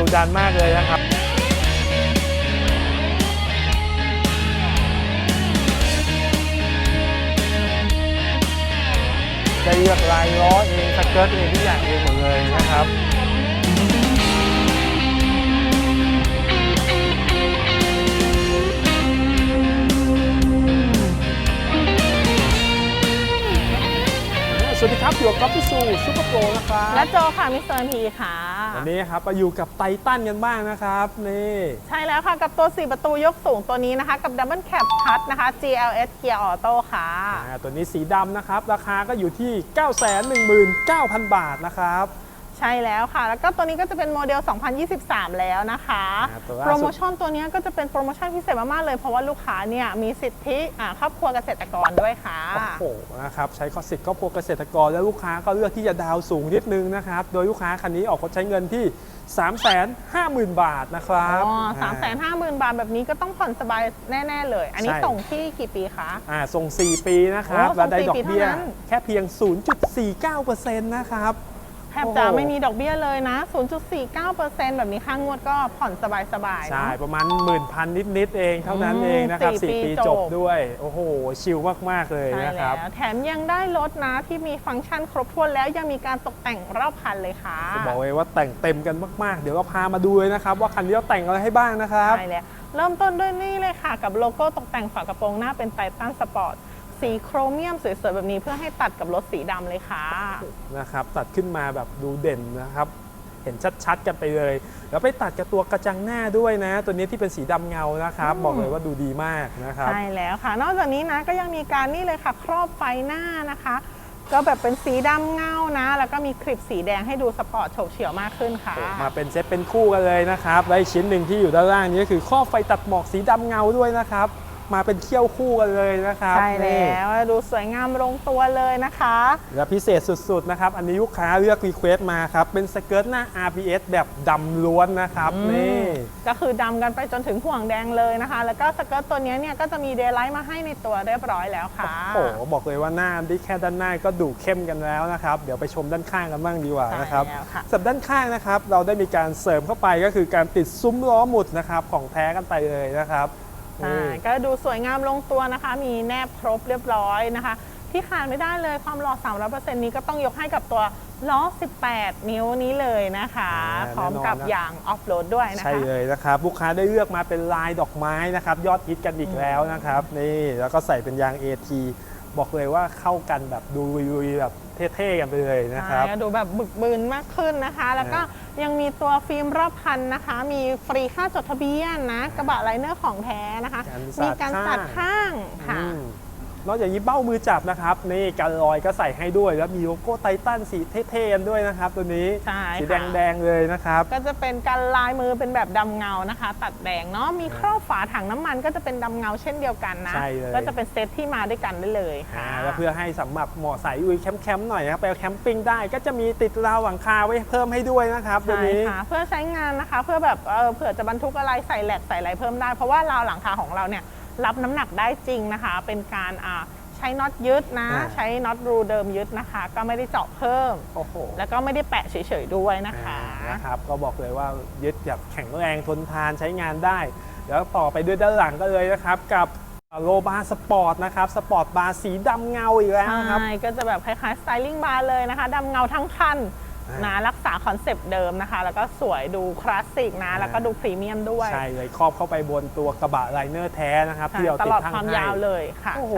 ดุดันมากเลยนะครับได้เลือกลายล้อเองสเกิร์ตเองทุกอย่างเองหมดเลยนะครับ วัสดีครับอยู่กับก๊อฟพิสูซูเปอร์โปรนะครับและโจค่ะมิสเตอร์พีค่ะ วันนี้ครับมาอยู่กับไททันกันบ้างนะครับนี่ใช่แล้วค่ะกับตัว 4 ประตูยกสูงตัวนี้นะคะ กับ Double Cab Plus นะคะ GLS Gear Auto ค่ะอ่าตัวนี้สีดำนะครับ ราคาก็อยู่ที่ 919,000 บาทนะครับ ใช่แล้วค่ะ แล้วก็ตัวนี้ก็จะเป็นโมเดล 2023 แล้วนะคะอ่าตัวล่าสุดโปรโมชั่นตัวนี้ก็จะเป็นโปรโมชั่นพิเศษมากๆเลย เพราะว่าลูกค้าเนี่ยมีสิทธิอ่าครอบครัวเกษตรกรด้วยค่ะ โอ้โหนะครับใช้คอสิทธิ์ครอบครัวเกษตรกรและลูกค้าก็เลือกที่จะดาวน์สูงนิดนึงนะครับโดยลูกค้าคันนี้ออกใช้เงินที่ 350,000 บาทนะครับอ๋อสามแสนห้าหมื่นบาทแบบนี้ก็ต้องผ่อนสบายแน่ ๆ เลย อันนี้ใช่ส่งที่กี่ปีคะ อ่าส่ง 4 ปีนะครับโอ้ส่งและได้4ดอกเบี้ยปีเท่านั้น แค่เพียง 0.49%นะครับ แทบจะไม่มีดอกเบี้ยเลยนะ 0.49%แบบนี้ค่างวดก็ผ่อนสบายๆใช่เนาะ ประมาณหมื่นพันนิด ๆ เองเท่านั้นอืมเองนะครับสี่4ปีปีจบจบด้วย โอ้โห ชิลมาก ๆ เลยใช่นะครับแล้วแถมยังได้รถนะที่มีฟังก์ชันครบถ้วนแล้วยังมีการตกแต่งรอบคันเลยค่ะ จะบอกเลยว่าแต่งเต็มกันมาก ๆ เดี๋ยวเราพามาดูเลยนะครับ ว่าคันนี้เราแต่งอะไรให้บ้างนะครับ ใช่แล้วเริ่มต้นด้วยนี่เลยค่ะ กับโลโก้ตกแต่งฝากระโปรงหน้าเป็นไททันสปอร์ต สีโครเมียมสวยๆแบบนี้เพื่อให้ตัดกับรถสีดำเลยค่ะ นะครับตัดขึ้นมาแบบดูเด่นนะครับ เห็นชัดๆกันไปเลย แล้วไปตัดกับตัวกระจังหน้าด้วยนะ ตัวนี้ที่เป็นสีดำเงานะครับ บอกเลยว่าดูดีมากนะครับ ใช่แล้วค่ะ นอกจากนี้นะก็ยังมีการนี่เลยค่ะ ครอบไฟหน้านะคะ ก็แบบเป็นสีดำเงานะ แล้วก็มีคลิปสีแดงให้ดูสปอร์ตโฉบเฉี่ยวมากขึ้นค่ะ มาเป็นเซตเป็นคู่กันเลยนะครับและอีกชิ้นหนึ่งที่อยู่ด้านล่างนี้ก็คือข้อบไฟตัดหมอกสีดำเงาด้วยนะครับ มาเป็นเขี้ยวคู่กันเลยนะครับใช่นี่แล้วดูสวยงามลงตัวเลยนะคะ และพิเศษสุดๆนะครับ อันนี้ลูกค้าเลือกรีเควสต์มาครับ เป็นสเกิร์ตหน้า RPS แบบดำล้วนนะครับนี่ก็คือดำกันไปจนถึงห่วงแดงเลยนะคะ แล้วก็สเกิร์ตตัวนี้เนี่ยก็จะมีเดย์ไลท์มาให้ในตัวเรียบร้อยแล้วค่ะโอ้โหบอกเลยว่าหน้าที่แค่ด้านหน้าก็ดูเข้มกันแล้วนะครับเดี๋ยวไปชมด้านข้างกันบ้างดีกว่าใช่นะครับแล้วค่ะสำหรับด้านข้างนะครับ เราได้มีการเสริมเข้าไปก็คือการติดซุ้มล้อหมุดนะครับของแท้กันไปเลยนะครับ ใช่นี่ก็ดูสวยงามลงตัวนะคะ มีแนบครบเรียบร้อยนะคะ ที่ขาดไม่ได้เลยความหล่อ 300%นี้ก็ต้องยกให้กับตัวล้อ 18 นิ้วนี้เลยนะคะ อ่าพร้อมกับแน่นอนนะยางออฟโรดด้วยนะใช่คะเลยนะครับลูกค้าได้เลือกมาเป็นลายดอกไม้นะครับ ยอดฮิตกันอีกแล้วนะครับนี่แล้วก็ใส่เป็นยาง AT บอกเลยว่าเข้ากันแบบดูลุยๆแบบเท่ๆกันไปเลยนะครับใช่ดูแบบบึกบืนมากขึ้นนะคะ แล้วก็ยังมีตัวฟิล์มรอบคันนะคะ มีฟรีค่าจดทะเบียนนะ กระบะไลเนอร์ของแท้นะคะการสาดมีการตัดข้างข้างค่ะอืม นอกจากนี้เบ้ามือจับนะครับนี่การลอยก็ใส่ให้ด้วย แล้วมีโลโก้ไททันสีเท่ๆกันด้วยนะครับ ตัวนี้ใช่สีค่ะแดงๆเลยนะครับก็จะเป็นการลายมือเป็นแบบดำเงานะคะ ตัดแดงเนาะมีครอบฝาถังน้ำมันก็จะเป็นดำเงาเช่นเดียวกันนะใช่เลยก็จะเป็นเซตที่มาด้วยกันได้เลยค่ะอ่าแล้วเพื่อให้สำหรับเหมาะสายอุยแคมป์ๆหน่อยนะครับไปแคมปิ้งได้ก็จะมีติดราวหลังคาไว้เพิ่มให้ด้วยนะครับตัวใช่นี้ค่ะเพื่อใช้งานนะคะ เพื่อแบบเออเผื่อจะบรรทุกอะไรใส่แหลกใส่อะไรเพิ่มได้ เพราะว่าราวหลังคาของเราเนี่ย รับน้ำหนักได้จริงนะคะ เป็นการอ่าใช้น็อตยึดนะ อ่า ใช้น็อตรูเดิมยึดนะคะ ก็ไม่ได้เจาะเพิ่ม โอ้โหแล้วก็ไม่ได้แปะเฉยๆด้วยนะคะ อ่านะครับก็บอกเลยว่ายึดแบบแข็งแรงทนทานใช้งานได้ แล้วต่อไปด้วยด้านหลังก็เลยนะครับ กับโลบาสปอร์ตนะครับสปอร์ตบาร์สีดำเงาอีกแล้วนะครับ ใช่ ก็จะแบบคล้ายๆสไตลิ่งบาร์เลยนะคะดำเงาทั้งคันอ่า นะรักษาคอนเซปต์เดิมนะคะ แล้วก็สวยดูคลาสสิกนะอ่าแล้วก็ดูพรีเมียมด้วย ใช่เลยครอบเข้าไปบนตัวกระบะไลเนอร์แท้นะครับใช่ที่เราตติดลอดทั้งความให้ยาวเลยค่ะโอ้โห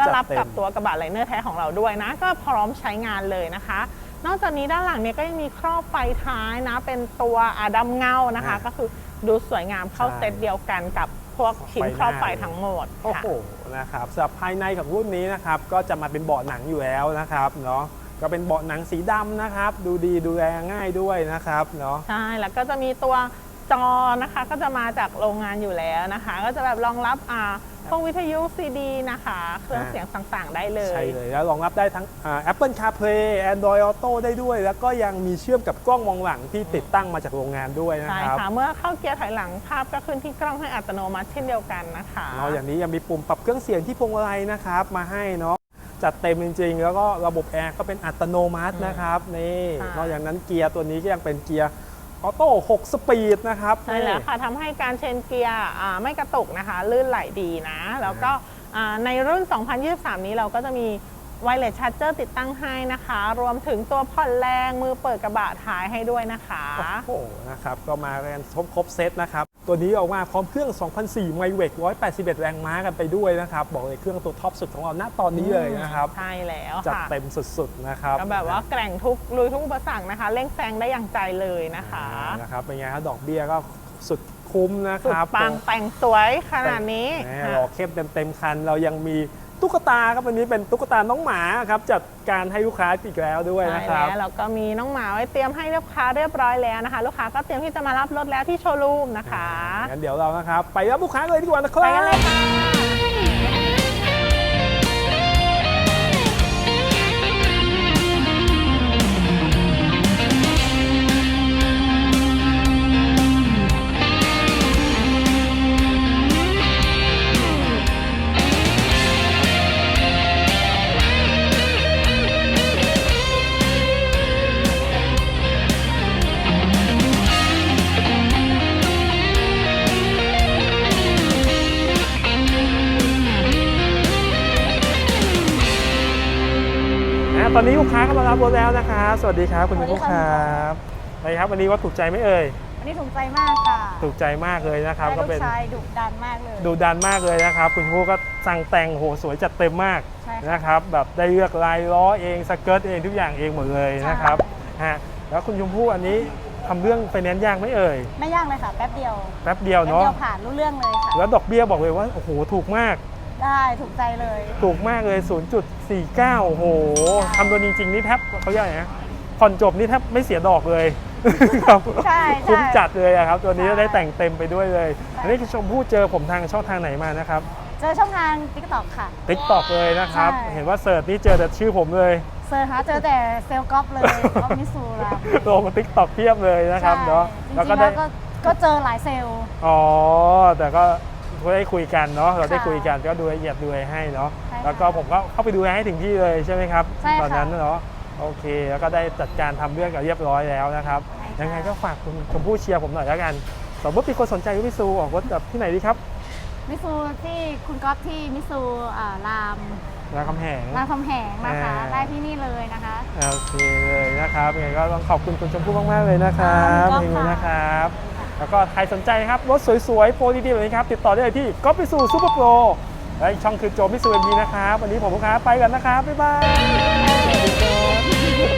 ก็จัดรับเต็มกับตัวกระบะไลเนอร์แท้ของเราด้วยนะ ก็พร้อมใช้งานเลยนะคะ นอกจากนี้ด้านหลังเนี่ยก็ยังมีครอบไฟท้ายนะ เป็นตัวอะดำเงานะคะ ก็คือดูสวยงามเข้าเซตเดียวกันกับพวกชิ้นครอบไฟทั้งหมดโอ้ค่ะโหนะครับสำหรับภายในของรุ่นนี้นะครับก็จะมาเป็นเบาะหนังอยู่แล้วนะครับเนาะ ก็เป็นเบาะหนังสีดำนะครับ ดูดีดูแลง่ายด้วยนะครับเนาะ ใช่ แล้วก็จะมีตัวจอนะคะก็จะมาจากโรงงานอยู่แล้วนะคะ ก็จะแบบรองรับอ่าพวกวิทยุซีดีนะคะ เครื่องอ่าเสียงต่างๆ ได้เลย ใช่เลยแล้วรองรับได้ทั้งอ่า Apple CarPlay Android Auto ได้ด้วย แล้วก็ยังมีเชื่อมกับกล้องมองหลังที่ติดตั้งมาจากโรงงานด้วยนะใช่ครับค่ะเมื่อเข้าเกียร์ถอยหลังภาพก็ขึ้นที่กล้องให้อัตโนมัติเช่นเดียวกันนะคะนอกจากนี้ยังมีปุ่มปรับเครื่องเสียงที่พวงมาลัยนะครับ มาให้เนาะ จัดเต็มจริงๆ แล้วก็ระบบแอร์ก็เป็นอัตโนมัตินะครับนี่นอกจากนั้นเกียร์ตัวนี้ก็ยังเป็นเกียร์ออโต้6สปีดนะครับใช่แล้วค่ะทำให้การเชนเกียร์อ่าไม่กระตุกนะคะ ลื่นไหลดีนะ แล้วก็อ่าในรุ่น 2023 นี้เราก็จะมี ไวเลสชาร์เจอร์ติดตั้งให้นะคะ รวมถึงตัวผ่อนแรงมือเปิดกระบะท้ายให้ด้วยนะคะ โอ้โหนะครับก็มากันครบครบเซตนะครับ ตัวนี้ออกมาพร้อมเครื่อง 2004ไมเวก181 แรงม้ากันไปด้วยนะครับ บอกเลยเครื่องตัวท็อปสุดของเราณตอนนี้เลยนะครับใช่แล้วจัดค่ะเต็มสุดๆนะครับก็แบบว่าแกร่งทุกลุยทุกอุปสรรคนะคะเร่งแซงได้อย่างใจเลยนะคะอ่านะครับเป็นไงครับดอกเบี้ยก็สุดคุ้มนะคสุดรับปังแต่งสวยขนาดนี้แหมค่ะหล่อเข้มเต็มๆคันเรายังมี ตุ๊กตาครับวันนี้เป็นตุ๊กตาน้องหมาครับจัดการให้ลูกค้าอีกแล้วด้วยใช่นะครับแล้วเราก็มีน้องหมาไว้เตรียมให้ลูกค้าเรียบร้อยแล้วนะคะ ลูกค้าก็เตรียมที่จะมารับรถแล้วที่โชว์รูมนะคะงั้นเดี๋ยวเรานะครับ ไปรับลูกค้าเลยดีกว่านะครัไปกันเลยบค่ะ ตอนนี้ลูกค้าก็มารับรถแล้วนะครับสวัสดีครับคุณสวัสดีผู้ค่ะครับไปครับวันนี้ว่าถูกใจไหมเอ่ยวันนี้ถูกใจมากค่ะ ถูกใจมากเลยนะครับได้ก็ลูเป็นกชายดุดันมากเลยดูดันมากเลยนะครับ คุณผู้ก็สั่งแต่งโหสวยจัดเต็มมากใช่ค่ะนะครับ แบบได้เลือกลายล้อเองสเกิร์ตเองทุกอย่างเองหมดเลยนะครับใช่ฮะแล้วคุณชมพู่อันนี้ทำเรื่องไฟแนนซ์ยากไหมเอ่ยไม่ยากเลยค่ะแป๊บเดียวแป๊บเดียวแป๊บเนาะเดียวผ่านรู้เรื่องเลยค่ะแล้วดอกเบี้ยบอกเลยว่าโอ้โหถูกมาก ได้ถูกใจเลย ถูกมากเลย 0.49 โอ้โหทำโดนจริงๆนี่แทบเขาเรียกอะไรนะผ่อนจบนี่แทบไม่เสียดอกเลย ครับใช่คุ้มใช่จัดเลยอะครับ ตัวนี้ใช่ ได้แต่งเต็มไปด้วยเลยใช่อันนี้คุณชมพู่เจอผมทางช่องทางไหนมานะครับ เจอช่องทาง t ิ k t o k ค่ะ ติ๊กตอกเลยนะครับ ใช่ เห็นว่าเสิร์ชนี่เจอแต่ชื่อผมเลย เซิร์ชหาเจอแต่เซลล์ก๊อฟเลยก๊อฟมิสูราลงมาติ๊กตอกเพียบเลยนะครับใช่เนาะจริงๆแล้วแล้ก็วได้ ก็ก็เจอหลายเซลล์ อ๋อ แต่ก็ ได้คุยกันเนาะเราได้ค่ะคุยกันก็ดูละเอียดดูให้เนาะใช่ค่ะแล้วก็ผมก็เข้าไปดูให้ถึงที่เลยใช่ไหมครับใช่ค่ะตอนนั้นเนาะโอเค แล้วก็ได้จัดการทำเรื่องกันเรียบร้อยแล้วนะครับใช่ค่ะยังไงก็ฝากคุณชมพู่เชียร์ผมหน่อยแล้วกัน สมมติมีคนสนใจมิซูออกรถแบบที่ไหนดีครับมิสูที่คุณก๊อฟที่มิสูอ่ารามรามคำแหงรามคำแหงนะคะอ่าได้ที่นี่เลยนะคะโอเคเลยนะครับยังไงก็ต้องขอบคุณคุณชมพู่มากๆเลยนะครับขอบนี่คุณค่ะนะครับ แล้วก็ใครสนใจครับรถสวยๆ โปรดีๆแบบนี้ครับ ติดต่อได้เลยที่ก็ไปสู่ซูเปอร์โปรและช่องคือโจมิสุเอ็มบีนะครับ วันนี้ผมลูกค้าไปกันนะครับ บ๊ายบาย